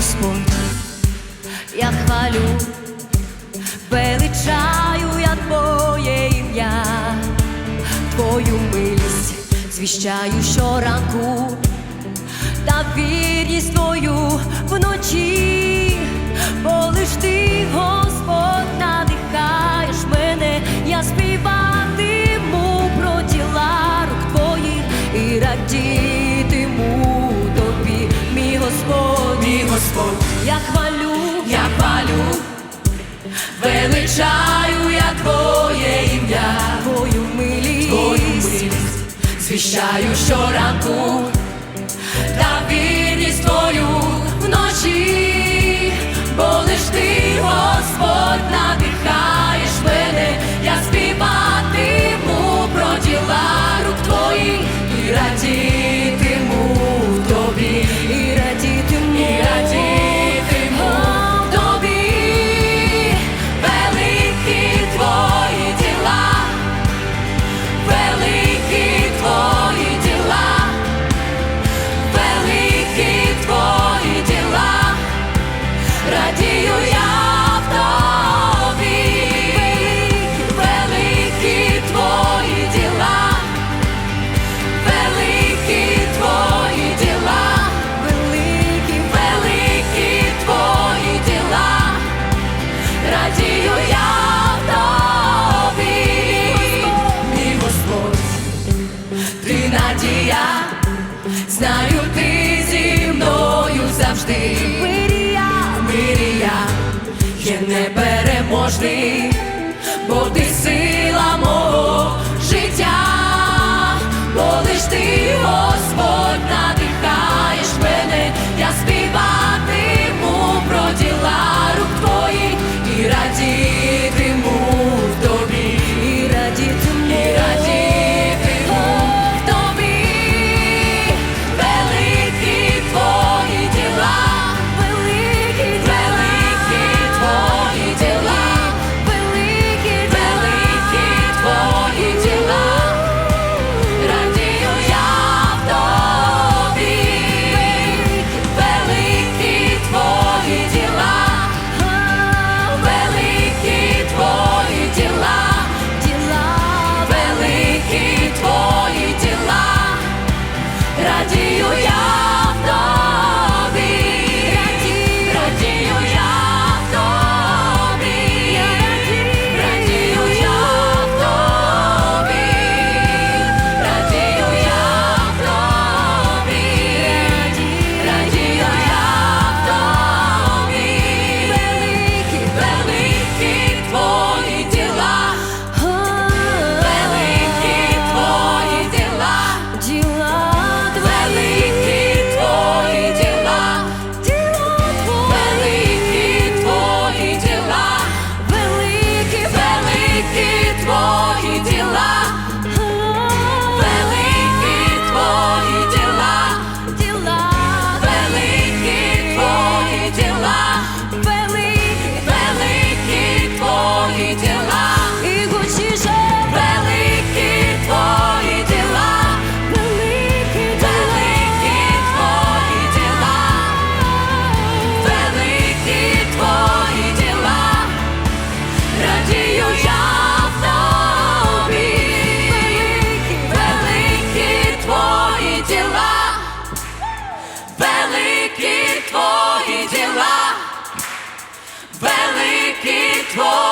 Господь, я хвалю, величаю я Твоє ім'я, Твою милість звіщаю щоранку, та вірність Твою вночі, бо лиш ти, Господь, надихаєш мене, я співатиму про діла рук Твоїх і радітиму Господь, я хвалю, я хвалю, величаю я Твоє ім'я, Твою милість, Твою милість, звіщаю щоранку, радію я в тобі, мій Господь, ти надія, знаю, ти зі мною завжди. Мирія, Мирія є непереможний, бо ти мого 你有家 victory.